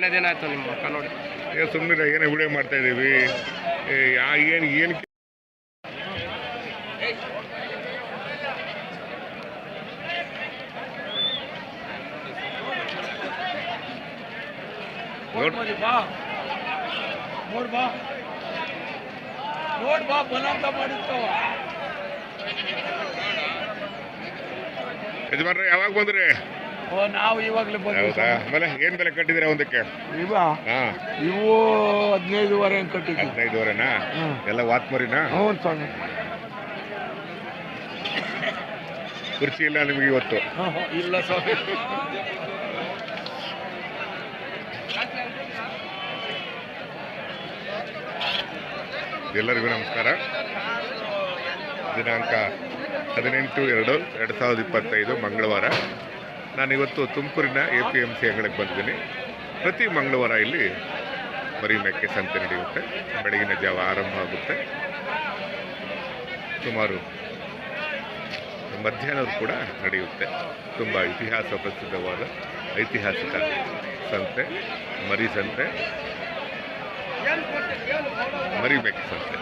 ನಾನೇ ದಿನ ಆಯ್ತು ನಿಮ್ಮ ಮಕ್ಕ ನೋಡಿ. ಏ ಸುಮ್ಮನೆ ಏನೇ ವಿಡಿಯೋ ಮಾಡ್ತಾ ಇದ್ದೀವಿ ಏನು ಏನು ನೋಡ್ ಬಾ. ನೋಡ್ ಬಾ. ನೋಡ್ ಬಾ ಬಲಂತ ಮಾಡಿತ್ತು ಯಜಮಾನ್ರೆ ಯಾವಾಗ ಬಂದ್ರಿ? ಓ ನಾವು ಇವಾಗಲೇ ಬಂದ್ವಿ ಹೌದಾ? ಆಮೇಲೆ ಏನು ಬೆಲೆ ಕಟ್ಟಿದ್ದೀರಾ ಒಂದಕ್ಕೆ? ಇವ? ಹಾಂ. ಇವು ಹದಿನೈದುವರೆ ಹಂಗೆ ಕಟ್ಟಿದ್ವಿ. ಹದಿನೈದುವರೆನಾ? ಹ್ಮ್. ಎಲ್ಲ ವಾತ್ಮರಿನಾ? ಹ್ಞೂ ಸ್ವಾಮಿ. ಕುರ್ಚಿ ಇಲ್ಲ ನಿಮ್ಗೆ ಇವತ್ತು? ಹ್ಞೂ, ಹ್ಞೂ. ಇಲ್ಲ ಸ್ವಾಮಿ. ಎಲ್ಲರಿಗೂ ನಮಸ್ಕಾರ. ದಿನಾಂಕ ಹದಿನೆಂಟು ಎರಡು ಎರಡು ಸಾವಿರದ ಇಪ್ಪತ್ತೈದು ಮಂಗಳವಾರ. ನಾನಿವತ್ತು ತುಮಕೂರಿನ ಎ ಪಿ ಎಂ ಸಿ ಅಂಗಡಿಗೆ ಬಂದಿದ್ದೀನಿ. ಪ್ರತಿ ಮಂಗಳವಾರ ಇಲ್ಲಿ ಮರಿ ಮೆಕ್ಕೆ ಸಂತೆ ನಡೆಯುತ್ತೆ. ಬೆಳಗಿನ ಜಾವ ಆರಂಭ ಆಗುತ್ತೆ. ಸುಮಾರು ಮಧ್ಯಾಹ್ನದ ಕೂಡ ನಡೆಯುತ್ತೆ. ತುಂಬ ಇತಿಹಾಸ ಪ್ರಸಿದ್ಧವಾದ ಐತಿಹಾಸಿಕ ಸಂತೆ, ಮರಿ ಸಂತೆ ಮರಿಬೇಕು ಸಂತೆ.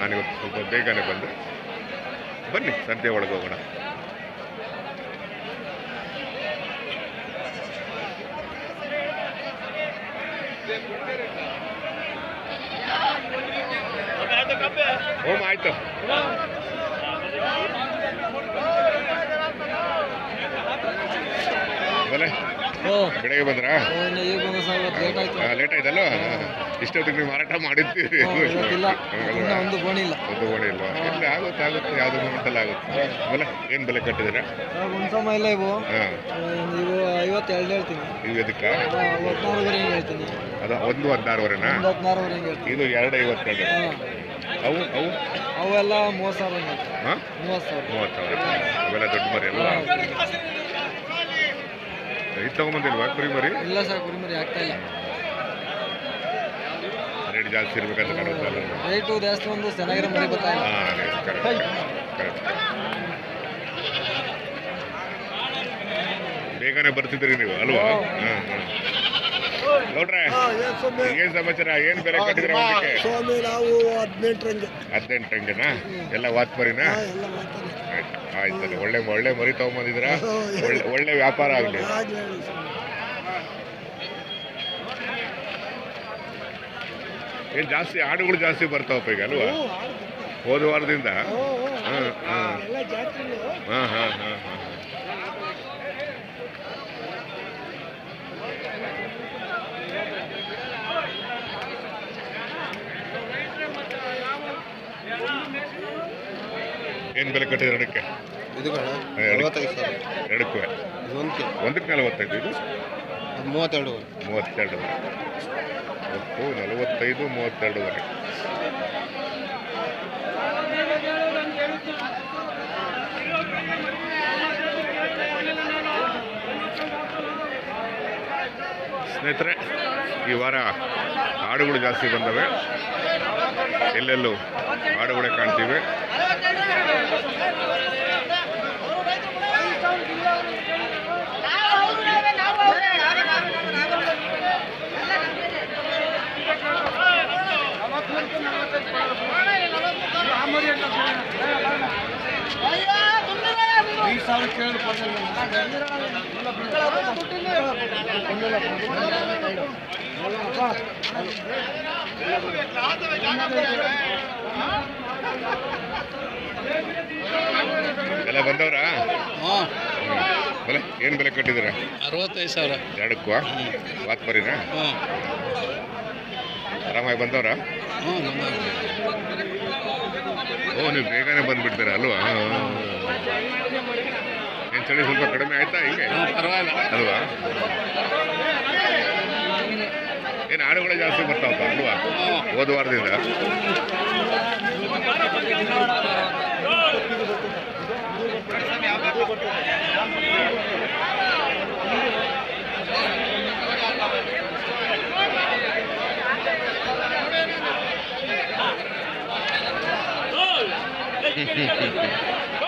ನಾನಿವತ್ತು ಸ್ವಲ್ಪ ಬೇಗನೆ ಬಂದೆ ಬನ್ನಿ, ಸಂತೆ ಒಳಗೆ ಹೋಗೋಣ. ಓಮ್ ಆಯ್ತು ಬಲೆ ಓ ಬೆಳಗ್ಗೆ ಬಂದ್ರಾ? ಲೇಟ್ ಆಯ್ತು. ಲೇಟ್ ಆಯ್ತಲ್ವ ಇಷ್ಟೊತ್ತಿಗೆ ನೀವು ಮಾರಾಟ ಮಾಡಿರ್ತೀರಿ? ಒಂದು ಗೋಣಿ ಇಲ್ಲ. ಇಲ್ಲ. ಆಗುತ್ತೆ ಆಗುತ್ತೆ. ಮೂಮೆಂಟ್ ಮೂಮೆಂಟಲ್ಲಿ ಆಗುತ್ತೆ. ಆಮೇಲೆ ಏನು ಬೆಲೆ ಕಟ್ಟಿದ್ರೆ ಒಂದು ಸಮ ಇಲ್ಲ ಇವು. ನೀವು ಐವತ್ತೆರಡು ಹೇಳ್ತೀನಿ. ನೀವು ಇದಕ್ಕೆ ಹದಿನಾರುವರೆ ಹೇಳ್ತೀನಿ. ಅದು ಒಂದು ಹದಿನಾರುವರೆನಾ? ಹದಿನಾರುವರೆ ಇದು ಎರಡು ಐವತ್ತೆರಡು. ಅವು ಅವು? ಅವೆಲ್ಲ ಮೂವತ್ತು ಸಾವಿರ ಮೂವತ್ತು ಸಾವಿರ. ಮೂವತ್ತು ಸಾವಿರ. ಅವೆಲ್ಲ ದೊಡ್ಡ ಮರಿ ಅಲ್ವಾ ಇದು ತಗೊಂಬಂದಿಲ್ವಾ ಕುರಿ ಮರಿ? ಇಲ್ಲ ಸರ್ ಕುರಿಮರಿ ಆಗ್ತಾ ಇಲ್ಲ. ರೇಟ್ ಜಾಸ್ತಿ ಇರ್ಬೇಕಂತ ಕಾಣುತ್ತಲ್ಲ ರೇಟು ಜಾಸ್ತಿ ಒಂದು ಚೆನ್ನಾಗಿರೋ ಮರಿ ಬರ್ತಾ ಇಲ್ಲ ಹಾಂ ಕರೆಕ್ಟ್ ಕರೆಕ್ಟ್ ಬೇಗನೆ ಬರ್ತಿದ್ರಿ ನೀವು ಅಲ್ವಾ? ಹಾಂ ಹಾಂ ನೋಡ್ರೆ ಏನ್ ಸಮಾಚಾರ? ಏನ್ ಬೆಲೆ ಕಟ್ಟಿದ್ರೆ ಸ್ವಾಮಿ ನಾವು ಹದಿನೆಂಟರಂಗೆ ಹದಿನೆಂಟು ಹಂಗೆನಾ ಎಲ್ಲ ವಾತ್ ಮರಿನಾ? ಎಲ್ಲ ಮಾಡ್ತಾರೆ ಆಯ್ತು ಒಳ್ಳೆ ಒಳ್ಳೆ ಮರಿ ತಗೊಂಬಂದಿದ್ರ ಒಳ್ಳೆ ಒಳ್ಳೆ ವ್ಯಾಪಾರ ಆಗಲಿ. ಏನ್ ಜಾಸ್ತಿ ಆಡುಗಳು ಜಾಸ್ತಿ ಬರ್ತಾವಪ್ಪ ಈಗ ಅಲ್ವಾ? ಹೋದ ವಾರದಿಂದ? ಹಾ ಹಾ. ಹಾ ಹಾ ಹಾ ಹಾಂ. ಏನು ಬೆಲೆ ಕಟ್ಟಿದ್ರೆ ಎರಡಕ್ಕೆ ಎರಡಕ್ಕೂ ಒಂದಕ್ಕೆ ನಲವತ್ತೈದು ಇದು? ಮೂವತ್ತೆರಡು ಮೂವತ್ತೆರಡು ಒಪ್ಪು ನಲವತ್ತೈದು ಮೂವತ್ತೆರಡುವರೆ. ಸ್ನೇಹಿತರೆ ಈ ವಾರ ಹಾಡುಗಳು ಜಾಸ್ತಿ ಬಂದವೆ. ಎಲ್ಲೆಲ್ಲೂ ಹಾಡುಗಳೇ ಕಾಣ್ತೀವಿ. ಐದು ಸಾವಿರ ಕೇಳಿ ಎಲ್ಲ ಬಂದವ್ರಾ? ಬೆಲೆ? ಏನು ಬೆಲೆ ಕಟ್ಟಿದ್ದೀರಾ? ಅರವತ್ತೈದು ಸಾವಿರ. ಎರಡಕ್ಕೂ? ವಾತ್ ಬರೀನಾ? ಆರಾಮಾಗಿ ಬಂದವ್ರಾ? ಓ ನೀವು ಬೇಗನೆ ಬಂದ್ಬಿಡ್ತೀರಾ ಅಲ್ವಾ? ಏನು ಚಳಿ ಸ್ವಲ್ಪ ಕಡಿಮೆ ಆಯ್ತಾ ಹಿಂಗೆ? ಪರವಾಗಿಲ್ಲ. ಅಲ್ವಾ? ಏನು ಆಡುಗಳೇ ಜಾಸ್ತಿ ಬರ್ತಾವಪ್ಪ ಅಲ್ವಾ? ಹೋದ ವಾರದಿಂದ?